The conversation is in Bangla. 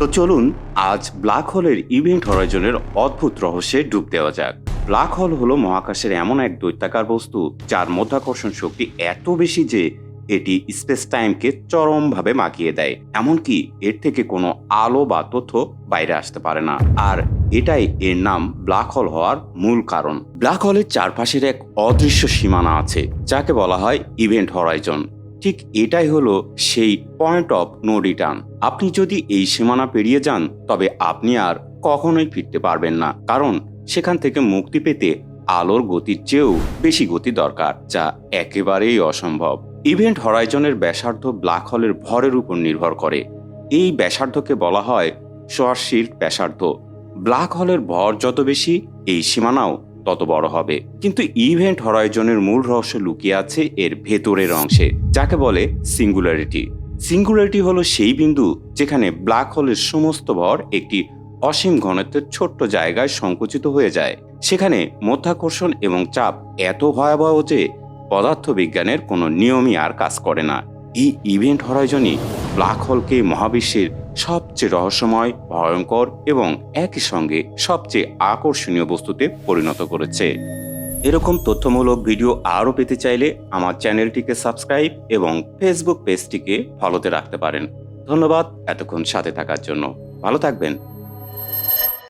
তো চলুন আজ ব্ল্যাক হোলের ইভেন্ট হরাইজনের অদ্ভুত রহস্যে ডুব দেওয়া যাক। ব্ল্যাক হোল হলো মহাকাশের এমন এক দৈত্যাকার বস্তু, যার মধ্যাকর্ষণ শক্তি এত বেশি যে এটি স্পেস টাইমকে চরমভাবে মাখিয়ে দেয়। এমনকি এর থেকে কোনো আলো বা তথ্য বাইরে আসতে পারে না। আর এটাই এর নাম ব্ল্যাক হোল হওয়ার মূল কারণ। ব্ল্যাক হোলের চারপাশের এক অদৃশ্য সীমানা আছে, যাকে বলা হয় ইভেন্ট হরাইজন ঠিক এটাই হলো সেই পয়েন্ট অফ নো রিটার্ন আপনি যদি এই সীমানা পেরিয়ে যান, তবে আপনি আর কখনোই ফিরতে পারবেন না। কারণ সেখান থেকে মুক্তি পেতে আলোর গতির চেয়েও বেশি গতি দরকার, যা একেবারেই অসম্ভব। ইভেন্ট হরাইজনের ব্যাসার্ধ ব্ল্যাক হোলের ভরের উপর নির্ভর করে। এই ব্যাসার্ধকে বলা হয় শোয়ারশিল্ড ব্যাসার্ধ। ব্ল্যাক হোলের ভর যত বেশি, এই সীমানাও তত বড় হবে। কিন্তু ইভেন্ট হরাইজনের মূল রহস্য লুকিয়ে আছে এর ভেতরের অংশে, যাকে বলে সিঙ্গুলারিটি। সিঙ্গুলারিটি হলো সেই বিন্দু যেখানে ব্ল্যাক হোলের সমস্ত ভর একটি অসীম ঘনত্বের ছোট্ট জায়গায় সংকুচিত হয়ে যায়। সেখানে মধ্যাকর্ষণ এবং চাপ এত ভয়াবহ যে পদার্থবিজ্ঞানের কোনো নিয়মই আর কাজ করে না। এই ইভেন্ট হরাইজনই ব্ল্যাক হোলকে মহাবিশ্বের সবচেয়ে রহস্যময়, ভয়ঙ্কর এবং একই সঙ্গে সবচেয়ে আকর্ষণীয় বস্তুতে পরিণত করেছে। এরকম তথ্যমূলক ভিডিও আরও পেতে চাইলে আমার চ্যানেলটিকে সাবস্ক্রাইব এবং ফেসবুক পেজটিকে ফলোতে রাখতে পারেন। ধন্যবাদ এতক্ষণ সাথে থাকার জন্য। ভালো থাকবেন।